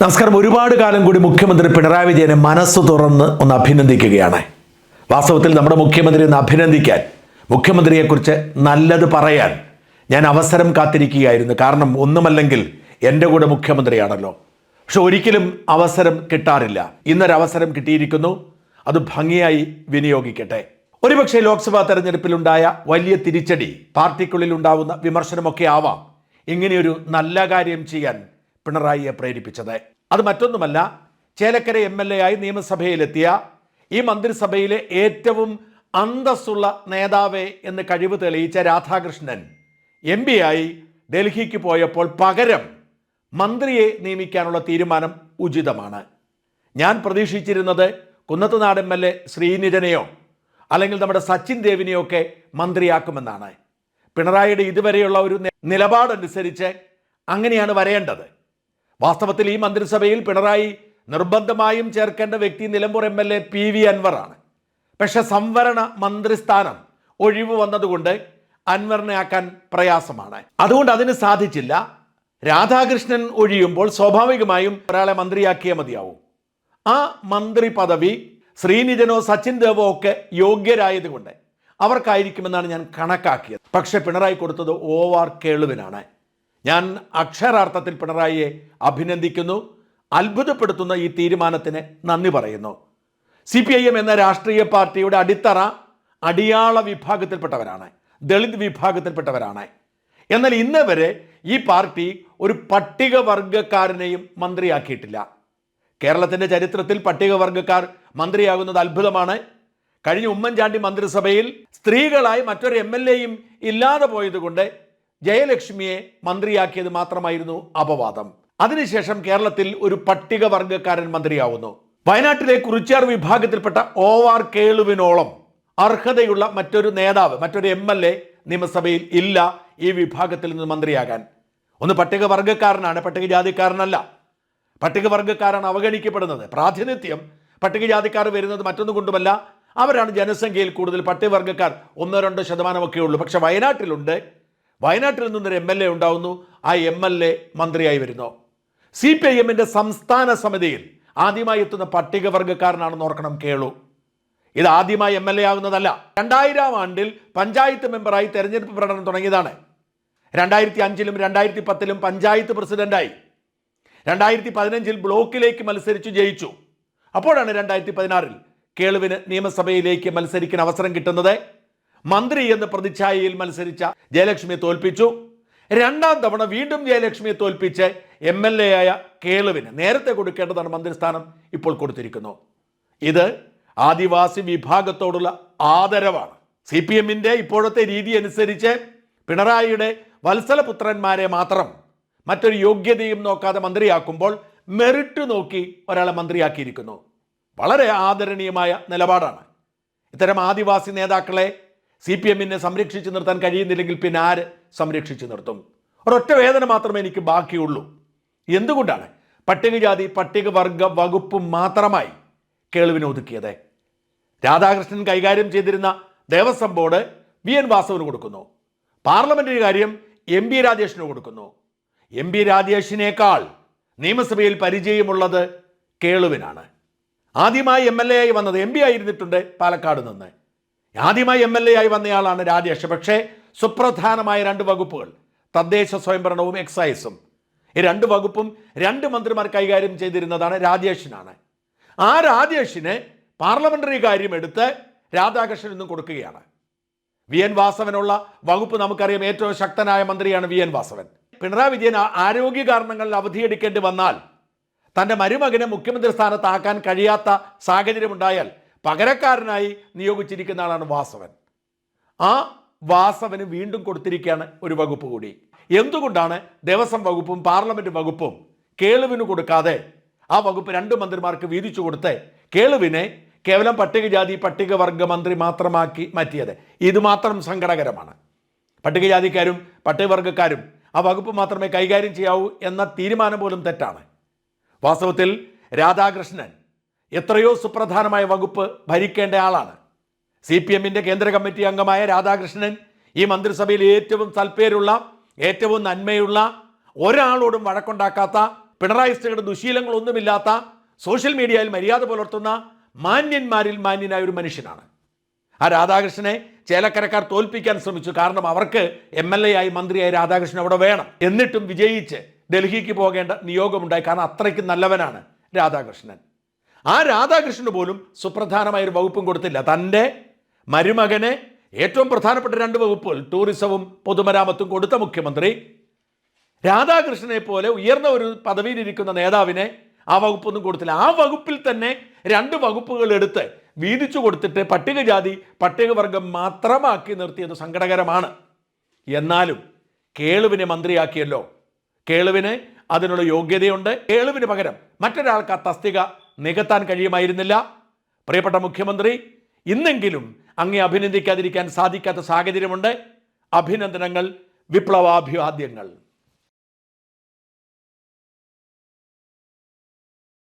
നമസ്കാരം. ഒരുപാട് കാലം കൂടി മുഖ്യമന്ത്രി പിണറായി വിജയനെ മനസ്സ് തുറന്ന് ഒന്ന് അഭിനന്ദിക്കുകയാണ്. വാസ്തവത്തിൽ നമ്മുടെ മുഖ്യമന്ത്രി ഒന്ന് അഭിനന്ദിക്കാൻ മുഖ്യമന്ത്രിയെക്കുറിച്ച് നല്ലത് പറയാൻ ഞാൻ അവസരം കാത്തിരിക്കുകയായിരുന്നു. കാരണം ഒന്നുമല്ലെങ്കിൽ എന്റെ കൂടെ മുഖ്യമന്ത്രിയാണല്ലോ. പക്ഷെ ഒരിക്കലും അവസരം കിട്ടാറില്ല. ഇന്നൊരവസരം കിട്ടിയിരിക്കുന്നു. അത് ഭംഗിയായി വിനിയോഗിക്കട്ടെ. ഒരുപക്ഷെ ലോക്സഭാ തെരഞ്ഞെടുപ്പിലുണ്ടായ വലിയ തിരിച്ചടി പാർട്ടിക്കുള്ളിൽ ഉണ്ടാവുന്ന വിമർശനമൊക്കെ ആവാം. ഇങ്ങനെയൊരു നല്ല കാര്യം ചെയ്യാൻ പിണറായിയെ പ്രേരിപ്പിച്ചത്. അത് മറ്റൊന്നുമല്ല ചേലക്കര എം എൽ എ ആയി നിയമസഭയിലെത്തിയ ഈ മന്ത്രിസഭയിലെ ഏറ്റവും അന്തസ്സുള്ള നേതാവ് എന്ന് കഴിവ് തെളിയിച്ച രാധാകൃഷ്ണൻ എം പി ആയി ഡൽഹിക്ക് പോയപ്പോൾ പകരം മന്ത്രിയെ നിയമിക്കാനുള്ള തീരുമാനം ഉചിതമാണ്. ഞാൻ പ്രതീക്ഷിച്ചിരുന്നത് കുന്നത്തുനാട് എം എൽ എ ശ്രീനിരനെയോ അല്ലെങ്കിൽ നമ്മുടെ സച്ചിൻ ദേവിനെയോ ഒക്കെ മന്ത്രിയാക്കുമെന്നാണ്. പിണറായിയുടെ ഇതുവരെയുള്ള ഒരു നിലപാടനുസരിച്ച് അങ്ങനെയാണ് വരേണ്ടത്. വാസ്തവത്തിൽ ഈ മന്ത്രിസഭയിൽ പിണറായി നിർബന്ധമായും ചേർക്കേണ്ട വ്യക്തി Nilambur M L A P V അൻവറാണ്. പക്ഷെ സംവരണ മന്ത്രിസ്ഥാനം ഒഴിവ് വന്നതുകൊണ്ട് അൻവറിനെ ആക്കാൻ പ്രയാസമാണ്. അതുകൊണ്ട് അതിന് സാധിച്ചില്ല. രാധാകൃഷ്ണൻ ഒഴിയുമ്പോൾ സ്വാഭാവികമായും ഒരാളെ മന്ത്രിയാക്കിയേ മതിയാവും. ആ മന്ത്രി പദവി ശ്രീനിജനോ സച്ചിൻ ദേവോ ഒക്കെ യോഗ്യരായതുകൊണ്ട് അവർക്കായിരിക്കുമെന്നാണ് ഞാൻ കണക്കാക്കിയത്. പക്ഷെ പിണറായി കൊടുത്തത് ഓവാർ കേളുവിനാണ്. ഞാൻ അക്ഷരാർത്ഥത്തിൽ പിണറായിയെ അഭിനന്ദിക്കുന്നു അത്ഭുതപ്പെടുത്തുന്ന ഈ തീരുമാനത്തിന് നന്ദി പറയുന്നു. സി പി ഐ എം എന്ന രാഷ്ട്രീയ പാർട്ടിയുടെ അടിത്തറ അടിയാള വിഭാഗത്തിൽപ്പെട്ടവരാണ് ദളിത് വിഭാഗത്തിൽപ്പെട്ടവരാണ്. എന്നാൽ ഇന്ന് വരെ ഈ പാർട്ടി ഒരു പട്ടികവർഗക്കാരനെയും മന്ത്രിയാക്കിയിട്ടില്ല. കേരളത്തിന്റെ ചരിത്രത്തിൽ പട്ടികവർഗക്കാർ മന്ത്രിയാകുന്നത് അത്ഭുതമാണ്. കഴിഞ്ഞ ഉമ്മൻചാണ്ടി മന്ത്രിസഭയിൽ സ്ത്രീകളായി മറ്റൊരു എം എൽ എയും ഇല്ലാതെ പോയതുകൊണ്ട് ജയലക്ഷ്മിയെ മന്ത്രിയാക്കിയത് മാത്രമായിരുന്നു അപവാദം. അതിനുശേഷം കേരളത്തിൽ ഒരു പട്ടികവർഗക്കാരൻ മന്ത്രിയാവുന്നു. വയനാട്ടിലെ കുറിച്ചാർ വിഭാഗത്തിൽപ്പെട്ട ഒ ആർ കേളുവിനോളം അർഹതയുള്ള മറ്റൊരു നേതാവ് മറ്റൊരു എം എൽ എ നിയമസഭയിൽ ഇല്ല ഈ വിഭാഗത്തിൽ നിന്ന് മന്ത്രിയാകാൻ. ഒന്ന് പട്ടികവർഗക്കാരനാണ് പട്ടികജാതിക്കാരനല്ല. പട്ടികവർഗക്കാരാണ് അവഗണിക്കപ്പെടുന്നത്. പ്രാതിനിധ്യം പട്ടികജാതിക്കാർ വരുന്നത് മറ്റൊന്നും കൊണ്ടുമല്ല അവരാണ് ജനസംഖ്യയിൽ കൂടുതൽ പട്ടികവർഗക്കാർ ഒന്നോ രണ്ടോ ശതമാനമൊക്കെ ഉള്ളൂ പക്ഷെ വയനാട്ടിലുണ്ട് വയനാട്ടിൽ നിന്നൊരു എം എൽ എ ഉണ്ടാവുന്നു. ആ എം എൽ എ മന്ത്രിയായി വരുന്നു. സി പി ഐ എമ്മിന്റെ സംസ്ഥാന സമിതിയിൽ ആദ്യമായി എത്തുന്ന പട്ടികവർഗക്കാരനാണെന്ന് ഓർക്കണം കേളു. ഇത് ആദ്യമായി എം എൽ എ ആകുന്നതല്ല രണ്ടായിരം ആണ്ടിൽ പഞ്ചായത്ത് മെമ്പറായി തെരഞ്ഞെടുപ്പ് പ്രകടനം തുടങ്ങിയതാണ്. രണ്ടായിരത്തി അഞ്ചിലും രണ്ടായിരത്തി പത്തിലും പഞ്ചായത്ത് പ്രസിഡന്റായി. രണ്ടായിരത്തി പതിനഞ്ചിൽ ബ്ലോക്കിലേക്ക് മത്സരിച്ചു ജയിച്ചു. അപ്പോഴാണ് രണ്ടായിരത്തി പതിനാറിൽ കേളുവിന് നിയമസഭയിലേക്ക് മത്സരിക്കാൻ അവസരം കിട്ടുന്നത്. മന്ത്രി എന്ന പ്രതിച്ഛായയിൽ മത്സരിച്ച ജയലക്ഷ്മിയെ തോൽപ്പിച്ചു. രണ്ടാം തവണ വീണ്ടും ജയലക്ഷ്മിയെ തോൽപ്പിച്ച് എം എൽ എ ആയ കേളുവിന് നേരത്തെ കൊടുക്കേണ്ടതാണ് മന്ത്രിസ്ഥാനം ഇപ്പോൾ കൊടുത്തിരിക്കുന്നു. ഇത് ആദിവാസി വിഭാഗത്തോടുള്ള ആദരവാണ്. സി പി എമ്മിന്റെ ഇപ്പോഴത്തെ രീതി അനുസരിച്ച് പിണറായിയുടെ വത്സലപുത്രന്മാരെ മാത്രം മറ്റൊരു യോഗ്യതയും നോക്കാതെ മന്ത്രിയാക്കുമ്പോൾ മെറിറ്റ് നോക്കി ഒരാളെ മന്ത്രിയാക്കിയിരിക്കുന്നു. വളരെ ആദരണീയമായ നിലപാടാണ്. ഇത്തരം ആദിവാസി നേതാക്കളെ സി പി എമ്മിനെ സംരക്ഷിച്ചു നിർത്താൻ കഴിയുന്നില്ലെങ്കിൽ പിന്നെ ആര് സംരക്ഷിച്ചു നിർത്തും? ഒരൊറ്റ വേദന മാത്രമേ എനിക്ക് ബാക്കിയുള്ളൂ. എന്തുകൊണ്ടാണ് പട്ടികജാതി പട്ടികവർഗ വകുപ്പ് മാത്രമായി കേളുവിനെ ഒതുക്കിയത് രാധാകൃഷ്ണൻ കൈകാര്യം ചെയ്തിരുന്ന ദേവസ്വം ബോർഡ് വി എൻ വാസവന് കൊടുക്കുന്നു. പാർലമെന്ററി കാര്യം എം പി രാജേഷിന് കൊടുക്കുന്നു. എം പി രാജേഷിനേക്കാൾ നിയമസഭയിൽ പരിചയമുള്ളത് കേളുവിനാണ്. ആദ്യമായി എം എൽ എ ആയി വന്നത് എം പി ആയിരുന്നിട്ടുണ്ട് പാലക്കാട് നിന്ന്. ആദ്യമായി എം എൽ എ ആയി വന്നയാളാണ് രാജേഷ്. പക്ഷേ സുപ്രധാനമായ രണ്ട് വകുപ്പുകൾ തദ്ദേശ സ്വയംഭരണവും എക്സൈസും ഈ രണ്ട് വകുപ്പും രണ്ട് മന്ത്രിമാർ കൈകാര്യം ചെയ്തിരുന്നതാണ് രാജേഷിനാണ്. ആ രാജേഷിന് പാർലമെന്ററി കാര്യം എടുത്ത് രാധാകൃഷ്ണൻ ഇന്നും കൊടുക്കുകയാണ്. വി എൻ വാസവനുള്ള വകുപ്പ് നമുക്കറിയാം ഏറ്റവും ശക്തനായ മന്ത്രിയാണ് വി എൻ വാസവൻ. പിണറായി വിജയൻ ആരോഗ്യ കാരണങ്ങളിൽ അവധിയെടുക്കേണ്ടി വന്നാൽ തന്റെ മരുമകനെ മുഖ്യമന്ത്രി സ്ഥാനത്താക്കാൻ കഴിയാത്ത സാഹചര്യമുണ്ടായാൽ പകരക്കാരനായി നിയോഗിച്ചിരിക്കുന്ന ആളാണ് വാസവൻ. ആ വാസവന് വീണ്ടും കൊടുത്തിരിക്കുകയാണ് ഒരു വകുപ്പ് കൂടി. എന്തുകൊണ്ടാണ് ദേവസ്വം വകുപ്പും പാർലമെന്റ് വകുപ്പും കേളുവിന് കൊടുക്കാതെ ആ വകുപ്പ് രണ്ട് മന്ത്രിമാർക്ക് വീതിച്ചു കൊടുത്ത് കേളുവിനെ കേവലം പട്ടികജാതി പട്ടികവർഗ മന്ത്രി മാത്രമാക്കി മാറ്റിയത്? ഇത് മാത്രം സങ്കടകരമാണ്. പട്ടികജാതിക്കാരും പട്ടികവർഗക്കാരും ആ വകുപ്പ് മാത്രമേ കൈകാര്യം ചെയ്യാവൂ എന്ന തീരുമാനം പോലും തെറ്റാണ്. വാസ്തവത്തിൽ രാധാകൃഷ്ണൻ എത്രയോ സുപ്രധാനമായ വകുപ്പ് ഭരിക്കേണ്ട ആളാണ്. സി പി എമ്മിന്റെ കേന്ദ്ര കമ്മിറ്റി അംഗമായ രാധാകൃഷ്ണൻ ഈ മന്ത്രിസഭയിൽ ഏറ്റവും സൽപ്പേരുള്ള ഏറ്റവും നന്മയുള്ള ഒരാളോടും വഴക്കുണ്ടാക്കാത്ത പിണറായിസ്റ്റുകളുടെ ദുശീലങ്ങളൊന്നുമില്ലാത്ത സോഷ്യൽ മീഡിയയിൽ മര്യാദ പുലർത്തുന്ന മാന്യന്മാരിൽ മാന്യനായ ഒരു മനുഷ്യനാണ്. ആ രാധാകൃഷ്ണനെ ചേലക്കരക്കാർ തോൽപ്പിക്കാൻ ശ്രമിച്ചു. കാരണം അവർക്ക് എം എൽ എ ആയി മന്ത്രിയായി രാധാകൃഷ്ണൻ അവിടെ വേണം. എന്നിട്ടും വിജയിച്ച് ഡൽഹിക്ക് പോകേണ്ട നിയോഗമുണ്ടായി. കാരണം അത്രയ്ക്ക് നല്ലവനാണ് രാധാകൃഷ്ണൻ. ആ രാധാകൃഷ്ണന് പോലും സുപ്രധാനമായ ഒരു വകുപ്പും കൊടുത്തില്ല. തന്റെ മരുമകനെ ഏറ്റവും പ്രധാനപ്പെട്ട രണ്ട് വകുപ്പുകൾ ടൂറിസവും പൊതുമരാമത്തും കൊടുത്ത മുഖ്യമന്ത്രി. രാധാകൃഷ്ണനെ പോലെ ഉയർന്ന ഒരു പദവിയിലിരിക്കുന്ന നേതാവിനെ ആ വകുപ്പൊന്നും കൊടുത്തില്ല. ആ വകുപ്പിൽ തന്നെ രണ്ട് വകുപ്പുകൾ എടുത്ത് വീതിച്ചു കൊടുത്തിട്ട് പട്ടികജാതി പട്ടികവർഗം മാത്രമാക്കി നിർത്തിയത് സങ്കടകരമാണ്. എന്നാലും കേളുവിനെ മന്ത്രിയാക്കിയല്ലോ. കേളുവിന് അതിനുള്ള യോഗ്യതയുണ്ട്. കേളുവിന് പകരം മറ്റൊരാൾക്ക് ആ തസ്തിക നികത്താൻ കഴിയുമായിരുന്നില്ല. പ്രിയപ്പെട്ട മുഖ്യമന്ത്രി ഇന്നെങ്കിലും അങ്ങേ അഭിനന്ദിക്കാതിരിക്കാൻ സാധിക്കാത്ത സാഹചര്യമുണ്ട്. അഭിനന്ദനങ്ങൾ വിപ്ലവാഭിവാദ്യങ്ങൾ.